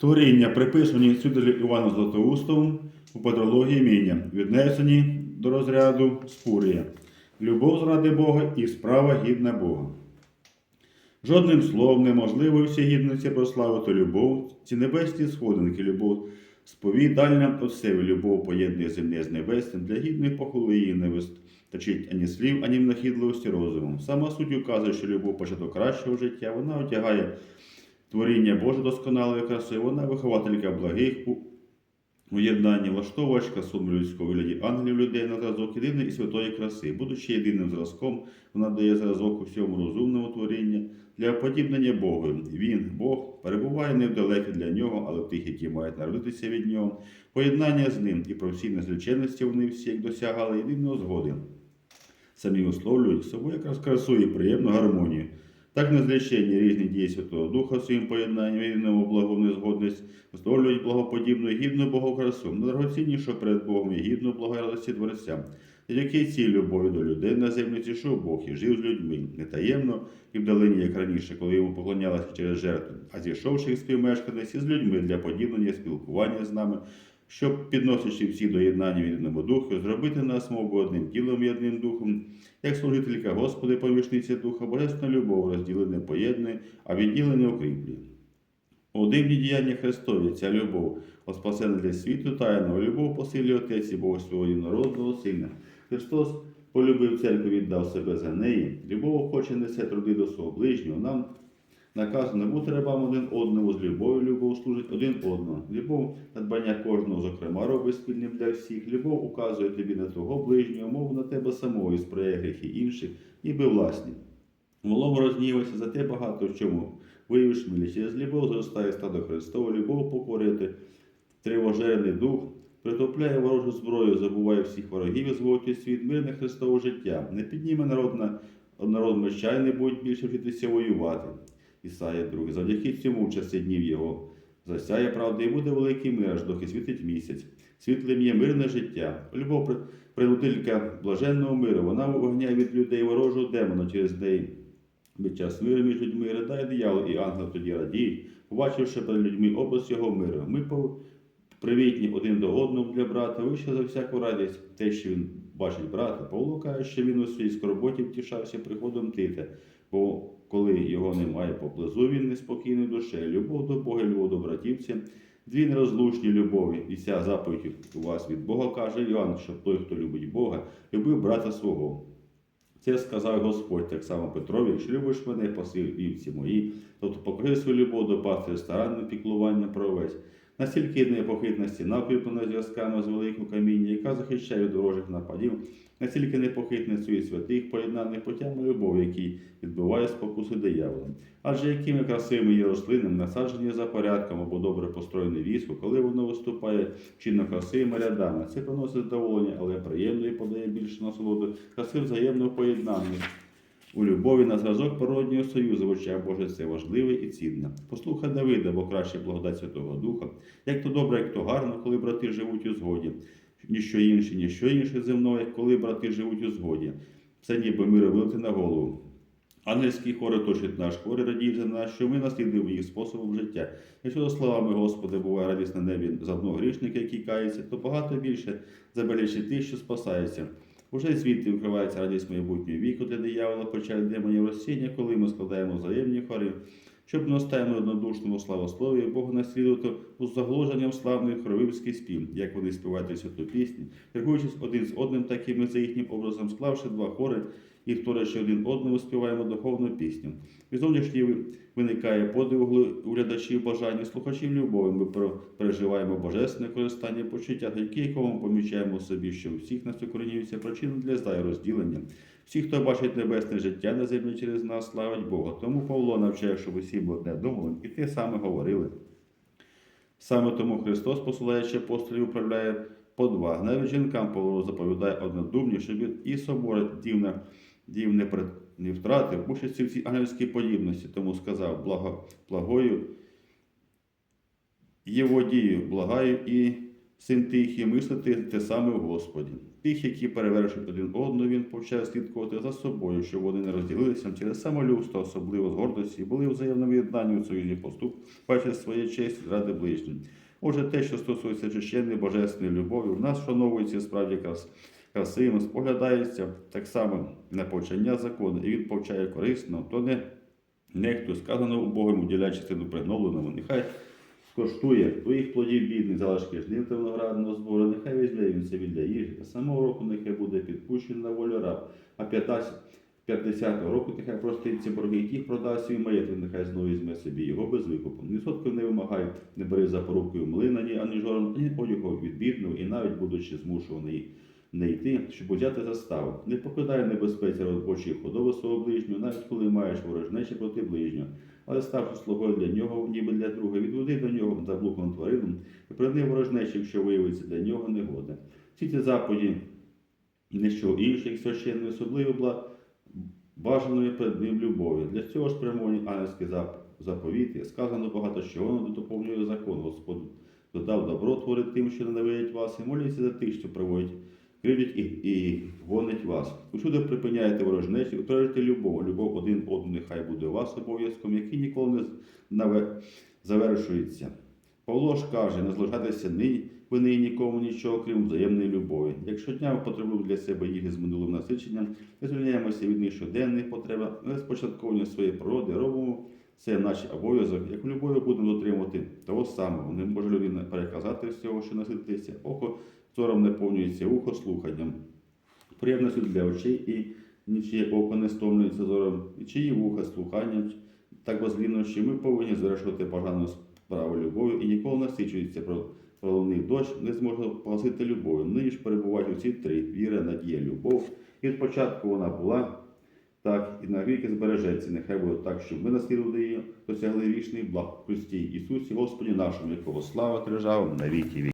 Творіння, приписані святителю Івану Златоустову у патрології міння, віднесені до розряду спурія. Любов заради Бога і справа гідна Бога. Жодним словом неможливо всі гідності прославити любов, ці небесні сходинки, любов, сповідальна от себе любов поєднує земне з небесним, для гідної похвали її не вистачить ані слів, ані нахідливості розуму. Сама суть указує, що любов початок кращого життя, вона одягає творіння Боже досконалої краси, вона вихователька благих у уєднанні, влаштовувачка суму людського вигляді ангелів людей на зразок єдиної і святої краси. Будучи єдиним зразком, вона дає зразок усьому розумному творіння для подібнення Богу. Він, Бог, перебуває не вдалеке для нього, але в тих, які мають народитися від нього. Поєднання з ним і професійна зліченності вони всі як досягали єдиної згоди. Самі висловлюють собою якраз красу і приємну гармонію. Так незліченні різні дії Святого Духа своїм поєднанням єдиного благу незгодність висловлюють благоподібну гідну Богу красу, найдрагоціннішу перед Богом і гідну благої радості Творця. Завдяки цій любові до людей на землі зійшов Бог і жив з людьми, не таємно і вдалині, як раніше, коли йому поклонялися через жертву, а зійшовши їх співмешканець із людьми для подібнення спілкування з нами, щоб, підносячи всі до єднання в єдиному духу, зробити нас, мов би, одним тілом і одним духом, як служителька Господи, помічниця Духа, Божественна любов розділене поєднує, а відділене укріплює. У дивні діяння Христові ця любов, спасена для світу тайного, любов посилює Отець і Бога свого єдинородного Сина. Христос полюбив церкву, віддав себе за неї. Любов охоче несе труди до свого ближнього. Нам наказано бути рабам один одному з любов'ю, любов служить один одному. Любов надбання кожного, зокрема, робить спільним для всіх. Любов указує тобі на твого ближнього, мов на тебе самого і сприяє гріхи інших, ніби власні. Волом рознівайся, за те багато в чому виявиш милість. Через любов зростає стадо Христова, любов покорити, тривожений дух, притопляє ворожу зброю, забуває всіх ворогів і зводить світ мирне Христове життя. Не підніме народ на народ меча і не будуть більше вчитися воювати. Ісая 2. Завдяки цьому в часи днів його засяє правда і буде великий мир, аж доки світить місяць. Світлим є мирне життя. Любов при- принудителька блаженного миру. Вона вогняє від людей ворожого демона через неї. Під час миру між людьми ридає диявол, і ангел тоді радіють, побачивши перед людьми образ його миру. Ми привітні один до одного для брата, вище за всяку радість, те, що він бачить брата. Павло каже, що він у своїй скорботі втішався приходом Тита, бо коли його немає поблизу, він неспокійний душею. Любов до Бога, любов до братівця, дві нерозлучні любові. І ця заповідь у вас від Бога каже Іоанн, що той, хто любить Бога, любив брата свого. Це сказав Господь так само Петрові, якщо любиш мене, посил вівці мої, тобто покажи свою любов до пастиря старанне піклування про овець. Настільки непохитна стіна, укріплена зв'язками з великого каміння, яка захищає від ворожих нападів, настільки непохитне свої святих, поєднаних путями любові, який відбиває спокуси диявола. Адже якими красивими є рослини, насаджені за порядком або добре построєне військо, коли воно виступає чинно красивими рядами, це приносить задоволення, але приємно і подає більше насолоду, краси взаємного поєднання. У любові на зразок природнього союзу в очах Боже це важливе і цінне. Послухай Давида, бо краще благодать Святого Духа, як то добре, як то гарно, коли брати живуть у згоді. Ніщо інше, ніщо інше земного, як коли брати живуть у згоді. Це ніби миро вилити на голову. Ангельські хори точить наш хори радіють за нас, що ми наслідуємо їх способом життя. Якщо за словами Господи буває радість на небі за одного грішника, який кається, то багато більше забеляче тих, що спасаються. Уже звідти вкривається радість майбутнього віку для диявола, почав демонів розсіння, коли ми складаємо взаємні хори, щоб не остаємо однодушному славослові, Богу наслідувати у заглуженням славної хоровимський спів, як вони співають святу пісню, торгуючись один з одним, так і ми за їхнім образом, склавши два хори, і вторячи один одному співаємо духовну пісню. Від зовнішньої виникає подив у глядачів бажання, слухачів любові. Ми переживаємо божественне користання почуття, завдяки якому помічаємо собі, що у всіх нас укорінюється причина для зла розділення. Всі, хто бачить небесне життя на землі через нас, славить Бога. Тому Павло навчає, щоб усі були одне думали, і те саме говорили. Саме тому Христос, посилаючи апостолів, управляє по два. Навіть жінкам Павло заповідає однодумні, щоб і собор дівна, дів не, не втратив участі в цій ангельській подібності, тому сказав благо, благою Єводію, благаю і син тихий, мислити те саме в Господі. Тих, які перевершують один одного, він повчає слідкувати за собою, щоб вони не розділилися через самолюбство, особливо з гордості, були взаємно єднанні у союзі поступ, бачать своє честь ради ближніх. Отже, те, що стосується чищенної божественної любові, в нас вшановується справді крас, красивим, споглядається так само на повчання закону, і він повчає корисно, то не нехто сказано у Богом, уділяє частину пригновленому, нехай скоштує твоїх плодів бідних залишки жнив та виноградного збору, нехай візьме він собі для їжі, а самого року нехай буде підпущений на волю раб, а 50 50-го року нехай проститься борги, яких продасть свій маєток, нехай знову візьме собі його без викупу. Відсотків не вимагай, не бери за порукою млина, ні, ані жором, ані одягу від бідного, і навіть будучи змушений не йти, щоб узяти заставу. Не покидай небезпеці робочої худоби свого ближнього, навіть коли маєш ворожнечі проти ближнього. Але ставши слугою для нього, ніби для друга, відведи до нього заблукану тварину і прийни ворожнечі, якщо виявиться для нього негода. Всі ці заповіді, не що інших священної, особливо була бажаної перед ним любові. Для цього ж спрямовані ангельські зап- заповіти. Сказано багато, що воно доповнює закон. Господь додав добро творить тим, що ненавидять вас, і моліться за тих, що проводять, кривдять і, і гонить вас. Усюди припиняєте ворожнечі, утворюйте любов. Любов один одному нехай буде у вас обов'язком, який ніколи не завершується. Павло ж каже, не злежатися нині, ви нині нікому нічого, крім взаємної любові. Якщо дня ми потребуємо для себе їх з минулим насиченням, ми звільняємося від них щоденних потреб, але спочатковування своєї природи робимо це наш обов'язок, як любові будемо дотримувати того самого. Не може людина переказати всього, що насититься, око зором не повнюється, ухо слуханням. Приємності для очей і нічиє око не стомлюється зором, і чиї вуха слуханням. Так возлінно, що ми повинні звершувати бажану справу любов'ю і ніколи насичується про головний дощ, не зможе погасити любов. Нині ж перебувають усі три віра, надія, любов. І спочатку вона була, так і навіки збережеться. Нехай буде так, щоб ми наслідували її, досягли вічний благ Христі Ісусі, Господі нашому, якого слава держава на віки.